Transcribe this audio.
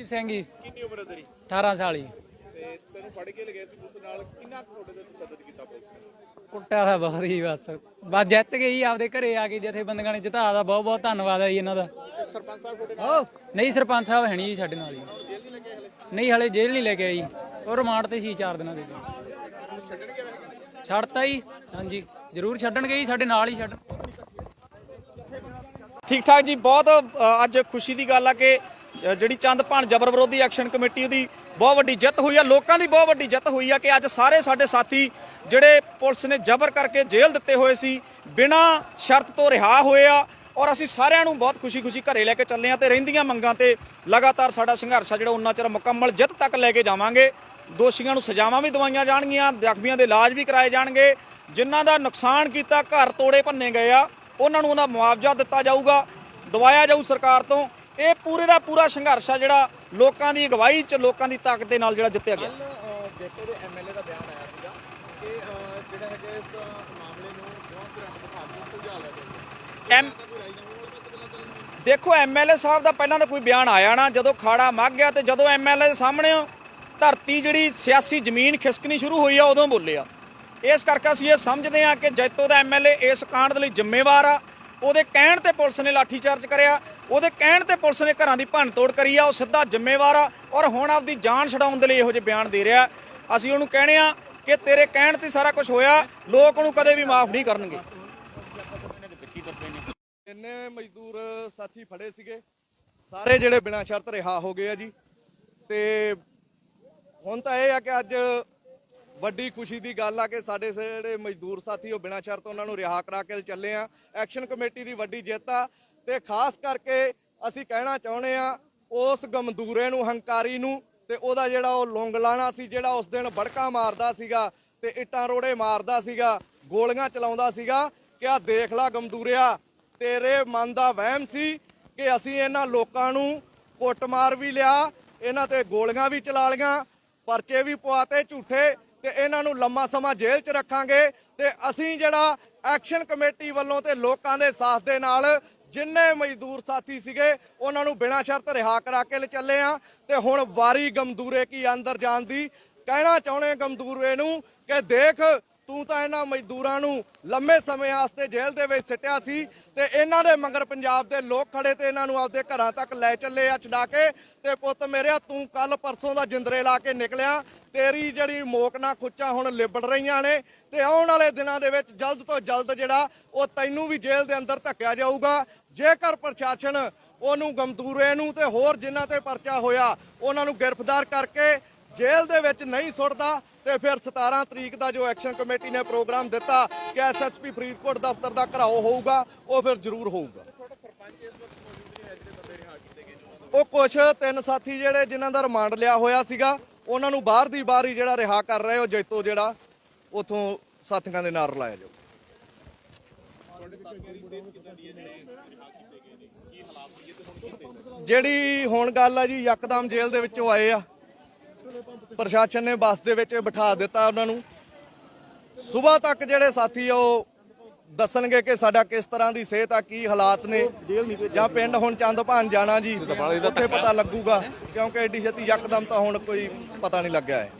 ਦੀਪ ਸਿੰਘ ਜੀ। ਕਿੰਨੀ ਉਮਰ ਹੈ ਤੇਰੀ? 18 ਸਾਲ ਜੀ। ਤੇ ਤੈਨੂੰ ਫੜ ਕੇ ਲਗੇ ਸੀ ਪੁਲਿਸ ਨਾਲ ਕਿੰਨਾ ਕੁ ਤੁਹਾਡੇ ਤੇ ਤਸ਼ੱਦਦ ਕੀਤਾ ਪੁਲਿਸ ਨੇ? ਕੁੱਟਿਆ ਦਾ ਬਹੁਤ ਹੀ ਬਸ। ਬਸ ਜਿੱਤ ਗਈ ਆਪਦੇ ਘਰੇ ਆ ਕੇ ਜਥੇ ਬੰਦਗਾਂ ਨੇ ਜਿਤਾ ਦਾ ਬਹੁਤ ਬਹੁਤ ਧੰਨਵਾਦ ਹੈ ਜੀ ਇਹਨਾਂ ਦਾ। ਸਰਪੰਚ ਸਾਹਿਬ ਤੁਹਾਡੇ ਓ ਨਹੀਂ ਸਰਪੰਚ ਸਾਹਿਬ ਹੈ ਨਹੀਂ ਜੀ ਸਾਡੇ ਨਾਲ ਜੀ। ਜੇਲ੍ਹ ਨਹੀਂ ਲੱਗੇ ਹਲੇ? ਨਹੀਂ ਹਲੇ ਜੇਲ੍ਹ ਨਹੀਂ ਲੈ ਕੇ ਆਈ ਉਹ ਰਿਮਾਂਡ ਤੇ ਸੀ 4 ਦਿਨਾਂ ਦੇ। ਛੱਡਣਗੇ ਛੱਡਤਾ ਜੀ। ਹਾਂਜੀ ਜ਼ਰੂਰ ਛੱਡਣਗੇ ਜੀ ਸਾਡੇ ਨਾਲ ਹੀ ਛੱਡ ਠੀਕ ਠਾਕ ਜੀ, ਬਹੁਤ ਅੱਜ ਖੁਸ਼ੀ ਦੀ ਗੱਲ ਆ ਕਿ ਜਿਹੜੀ ਚੰਦ ਭਾਣ ਜਬਰ ਵਿਰੋਧੀ ਐਕਸ਼ਨ ਕਮੇਟੀ ਦੀ ਬਹੁਤ ਵੱਡੀ ਜਿੱਤ ਹੋਈ ਆ, ਲੋਕਾਂ ਦੀ ਬਹੁਤ ਵੱਡੀ ਜਿੱਤ ਹੋਈ ਆ ਕਿ ਅੱਜ ਸਾਰੇ ਸਾਡੇ ਸਾਥੀ ਜਿਹੜੇ ਪੁਲਿਸ ਨੇ ਜ਼ਬਰ ਕਰਕੇ ਜੇਲ੍ਹ ਦਿੱਤੇ ਹੋਏ ਸੀ, ਬਿਨਾਂ ਸ਼ਰਤ ਤੋਂ ਰਿਹਾ ਹੋਏ ਆ, ਔਰ ਅਸੀਂ ਸਾਰਿਆਂ ਨੂੰ ਬਹੁਤ ਖੁਸ਼ੀ-ਖੁਸ਼ੀ ਘਰੇ ਲੈ ਕੇ ਚੱਲੇ ਆ ਤੇ ਰਹਿੰਦੀਆਂ ਮੰਗਾਂ ਤੇ ਲਗਾਤਾਰ ਸਾਡਾ ਸੰਘਰਸ਼ ਆ, ਜਿਹੜਾ ਉਹਨਾਂ ਚਿਰ ਮੁਕੰਮਲ ਜਿੱਤ ਤੱਕ ਲੈ ਕੇ ਜਾਵਾਂਗੇ। ਦੋਸ਼ੀਆਂ ਨੂੰ ਸਜ਼ਾਵਾਂ ਵੀ ਦਵਾਈਆਂ ਜਾਣਗੀਆਂ, ਜ਼ਖਮੀਆਂ ਦੇ ਇਲਾਜ ਵੀ ਕਰਾਏ ਜਾਣਗੇ। ਜਿਨ੍ਹਾਂ ਦਾ ਨੁਕਸਾਨ ਕੀਤਾ, ਘਰ ਤੋੜੇ ਭੰਨੇ ਗਏ ਆ ਉਹਨਾਂ ਨੂੰ ਉਹਦਾ ਮੁਆਵਜ਼ਾ ਦਿੱਤਾ ਜਾਊਗਾ ਦਵਾਇਆ ਜਾਊ ਸਰਕਾਰ ਤੋਂ। ਇਹ ਪੂਰੇ ਦਾ ਪੂਰਾ ਸੰਘਰਸ਼ ਆ ਜਿਹੜਾ ਲੋਕਾਂ ਦੀ ਅਗਵਾਈ 'ਚ ਲੋਕਾਂ ਦੀ ਤਾਕਤ ਦੇ ਨਾਲ ਜਿਹੜਾ ਜਿੱਤਿਆ ਗਿਆ। ਜੇਤੇ ਦੇ ਐਮਐਲਏ ਦਾ ਬਿਆਨ ਆਇਆ ਸੀਗਾ ਕਿ ਅਹ, ਜਿਹੜਾ ਹੈਗਾ ਇਸ ਮਾਮਲੇ ਨੂੰ ਬਹੁਤ ਤਰ੍ਹਾਂ ਬਿਠਾ ਕੇ ਸੁਲਝਾ ਲਿਆ ਜਾਵੇ ਐਮ ਦੇਖੋ ਐਮਐਲਏ ਸਾਹਿਬ ਦਾ ਪਹਿਲਾਂ ਤਾਂ ਕੋਈ ਬਿਆਨ ਆਇਆ ਨਾ। ਜਦੋਂ ਖਾੜਾ ਮੱਗ ਗਿਆ ਤੇ ਜਦੋਂ ਐਮਐਲਏ ਦੇ ਸਾਹਮਣੇ ਧਰਤੀ ਜਿਹੜੀ ਸਿਆਸੀ ਜ਼ਮੀਨ ਖਿਸਕਣੀ ਸ਼ੁਰੂ ਹੋਈ ਆ ਉਦੋਂ ਬੋਲੇ ਆ। ਇਸ ਕਰਕੇ ਅਸੀਂ ਇਹ ਸਮਝਦੇ ਹਾਂ ਕਿ ਜੈਤੋ ਦਾ ਐਮਐਲਏ ਇਸ ਕਾਂਡ ਦੇ ਲਈ ਜ਼ਿੰਮੇਵਾਰ ਆ। ਉਹਦੇ ਕਹਿਣ ਤੇ ਪੁਲਿਸ ਨੇ ਲਾਠੀਚਾਰਜ ਕਰਿਆ, ਉਹਦੇ ਕਹਿਣ ਤੇ ਪੁਲਿਸ ਨੇ ਘਰਾਂ ਦੀ ਭੰਨਤੋੜ ਕਰੀ ਆ, ਉਹ ਸਿੱਧਾ ਜ਼ਿੰਮੇਵਾਰ ਆ ਔਰ ਹੁਣ ਆਪਦੀ ਜਾਨ ਛਡਾਉਣ ਦੇ ਲਈ ਇਹੋ ਜਿਹੇ ਬਿਆਨ ਦੇ ਰਿਹਾ। ਅਸੀਂ ਉਹਨੂੰ ਕਹਿਣੇ ਆ ਕਿ ਤੇਰੇ ਕਹਿਣ ਤੇ ਸਾਰਾ ਕੁਝ ਹੋਇਆ, ਲੋਕ ਉਹਨੂੰ ਕਦੇ ਵੀ ਮਾਫ ਨਹੀਂ ਕਰਨਗੇ। ਇੰਨੇ ਮਜ਼ਦੂਰ ਸਾਥੀ ਫੜੇ ਸੀਗੇ। ਸਾਰੇ ਜਿਹੜੇ ਬਿਨਾਂ ਸ਼ਰਤ ਰਿਹਾ ਹੋ ਗਏ ਆ ਜੀ। ਤੇ ਹੁਣ ਤਾਂ ਇਹ ਆ ਕਿ ਅੱਜ ਵੱਡੀ ਖੁਸ਼ੀ ਦੀ ਗੱਲ ਆ ਕਿ ਸਾਡੇ ਜਿਹੜੇ ਮਜ਼ਦੂਰ ਸਾਥੀ, ਉਹ ਬਿਨਾਂ ਸ਼ਰਤ ਉਹਨਾਂ ਨੂੰ ਰਿਹਾ ਕਰਾ ਕੇ ਚੱਲੇ ਆ। ਐਕਸ਼ਨ ਕਮੇਟੀ ਦੀ ਵੱਡੀ ਜਿੱਤ ਆ ਤੇ ਖਾਸ ਕਰਕੇ ਅਸੀਂ ਕਹਿਣਾ ਚਾਹੁੰਦੇ ਆ, ਉਸ ਗਮਦੂਰੇ ਨੂੰ, ਹੰਕਾਰੀ ਨੂੰ ਤੇ ਉਹਦਾ ਜਿਹੜਾ ਉਹ ਲੌਂਗ ਲਾਣਾ ਸੀ, ਜਿਹੜਾ ਉਸ ਦਿਨ ਬੜਕਾ ਮਾਰਦਾ ਸੀਗਾ ਤੇ ਇੱਟਾਂ ਰੋੜੇ ਮਾਰਦਾ ਸੀਗਾ, ਗੋਲੀਆਂ ਚਲਾਉਂਦਾ ਸੀਗਾ, ਕਿ ਆ ਦੇਖ ਲਾ ਗਮਦੂਰਿਆ, ਤੇਰੇ ਮਨ ਦਾ ਵਹਿਮ ਸੀ ਕਿ ਅਸੀਂ ਇਹਨਾਂ ਲੋਕਾਂ ਨੂੰ ਕੁੱਟਮਾਰ ਵੀ ਲਿਆ, ਇਹਨਾਂ ਤੇ ਗੋਲੀਆਂ ਵੀ ਚਲਾ ਲੀਆਂ ਪਰਚੇ ਵੀ ਪਵਾਤੇ ਝੂਠੇ ਤੇ ਇਹਨਾਂ ਨੂੰ ਲੰਮਾ ਸਮਾਂ ਜੇਲ੍ਹ 'ਚ ਰੱਖਾਂਗੇ ਤੇ ਅਸੀਂ ਜਿਹੜਾ ਐਕਸ਼ਨ ਕਮੇਟੀ ਵੱਲੋਂ ਤੇ ਲੋਕਾਂ ਦੇ ਸਾਥ ਦੇ ਨਾਲ ਜਿੰਨੇ ਮਜ਼ਦੂਰ ਸਾਥੀ ਸੀਗੇ, ਉਹਨਾਂ ਨੂੰ ਬਿਨਾਂ ਸ਼ਰਤ ਰਿਹਾ ਕਰਾ ਕੇ ਲੈ ਚੱਲੇ ਆ। ਤੇ ਹੁਣ ਵਾਰੀ ਗਮਦੂਰੇ ਕੀ ਅੰਦਰ ਜਾਣ ਦੀ? ਕਹਿਣਾ ਚਾਹੁੰਦੇ ਗਮਦੂਰੇ ਨੂੰ ਕਿ ਦੇਖ, ਤੂੰ ਤਾਂ ਇਹਨਾਂ ਮਜ਼ਦੂਰਾਂ ਨੂੰ ਲੰਮੇ ਸਮੇਂ ਵਾਸਤੇ ਜੇਲ੍ਹ ਦੇ ਵਿੱਚ ਸਿੱਟਿਆ ਸੀ ਤੇ ਇਹਨਾਂ ਦੇ ਮਗਰ ਪੰਜਾਬ ਦੇ ਲੋਕ ਖੜੇ ਤੇ ਇਹਨਾਂ ਨੂੰ ਆਪਦੇ ਘਰਾਂ ਤੱਕ ਲੈ ਚੱਲੇ ਆ ਛਡਾ ਕੇ। ਤੇ ਪੁੱਤ ਮੇਰਿਆ, ਤੂੰ ਕੱਲ ਪਰਸੋਂ ਦਾ ਜਿੰਦਰੇ ਲਾ ਕੇ ਨਿਕਲਿਆ। ਤੇਰੀ ਜਿਹੜੀ ਮੋਕਨਾ ਖੁੱਚਾਂ ਹੁਣ ਲਿਬੜ ਰਹੀਆਂ ਨੇ ਤੇ ਆਉਣ ਵਾਲੇ ਦਿਨਾਂ ਦੇ ਵਿੱਚ ਜਲਦ ਤੋਂ ਜਲਦ ਜਿਹੜਾ ਉਹ ਤੈਨੂੰ ਵੀ ਜੇਲ੍ਹ ਦੇ ਅੰਦਰ ਧੱਕਿਆ ਜਾਊਗਾ। ਜੇਕਰ ਪ੍ਰਸ਼ਾਸਨ ਉਹਨੂੰ ਗਮਦੂਰੇ ਨੂੰ ਤੇ ਹੋਰ ਜਿਨ੍ਹਾਂ ਤੇ ਪਰਚਾ ਹੋਇਆ, ਉਹਨਾਂ ਨੂੰ ਗ੍ਰਿਫਤਾਰ ਕਰਕੇ ਜੇਲ੍ਹ ਦੇ ਵਿੱਚ ਨਹੀਂ ਸੁੱਟਦਾ ਤੇ ਫਿਰ 17 ਤਰੀਕ ਦਾ ਜੋ ਐਕਸ਼ਨ ਕਮੇਟੀ ਨੇ ਪ੍ਰੋਗਰਾਮ ਦਿੱਤਾ ਕਿ ਐਸਐਸਪੀ ਫਰੀਦਕੋਟ ਦਫ਼ਤਰ ਦਾ ਘਰਾਓ ਹੋਊਗਾ, ਉਹ ਫਿਰ ਜ਼ਰੂਰ ਹੋਊਗਾ। ਉਹ ਕੁਛ ਤਿੰਨ ਸਾਥੀ ਜਿਹੜੇ ਜਿਨ੍ਹਾਂ ਦਾ ਰਿਮਾਂਡ ਲਿਆ ਹੋਇਆ ਸੀਗਾ ਉਹਨਾਂ ਨੂੰ ਬਾਹਰ ਦੀ ਬਾਹਰ ਹੀ ਜਿਹੜਾ ਰਿਹਾ ਕਰ ਰਹੇ ਉਹ ਜੈਤੋ ਜਿਹੜਾ, ਉਥੋਂ ਸਾਥੀਆਂ ਦੇ ਨਾਲ ਰਲਾਇਆ ਜਾਊ। ਜਿਹੜੀ ਹੁਣ ਗੱਲ ਆ ਜੀ, ਯਕਦਮ ਜੇਲ੍ਹ ਦੇ ਵਿੱਚੋਂ ਆਏ ਆ। ਪ੍ਰਸ਼ਾਸਨ ਨੇ ਬੱਸ ਦੇ ਵਿੱਚ ਬਿਠਾ ਦਿੱਤਾ ਉਹਨਾਂ ਨੂੰ। ਸਵੇਰ ਤੱਕ ਜਿਹੜੇ ਸਾਥੀ ਆ, ਉਹ ਦੱਸਣਗੇ ਕਿ ਸਾਡਾ ਕਿਸ ਤਰ੍ਹਾਂ ਦੀ ਸਿਹਤ ਆ ਕੀ ਹਾਲਾਤ ਨੇ। ਜਾਂ ਪਿੰਡ ਹੁਣ ਚੰਦ ਭਾਨ ਜਾਣਾ ਜੀ ਉੱਥੇ ਪਤਾ ਲੱਗੂਗਾ ਕਿਉਂਕਿ ਐਡੀ ਛੇਤੀ ਯਕਦਮ ਤਾਂ ਹੁਣ ਕੋਈ ਪਤਾ ਨਹੀਂ ਲੱਗਿਆ ਹੈ।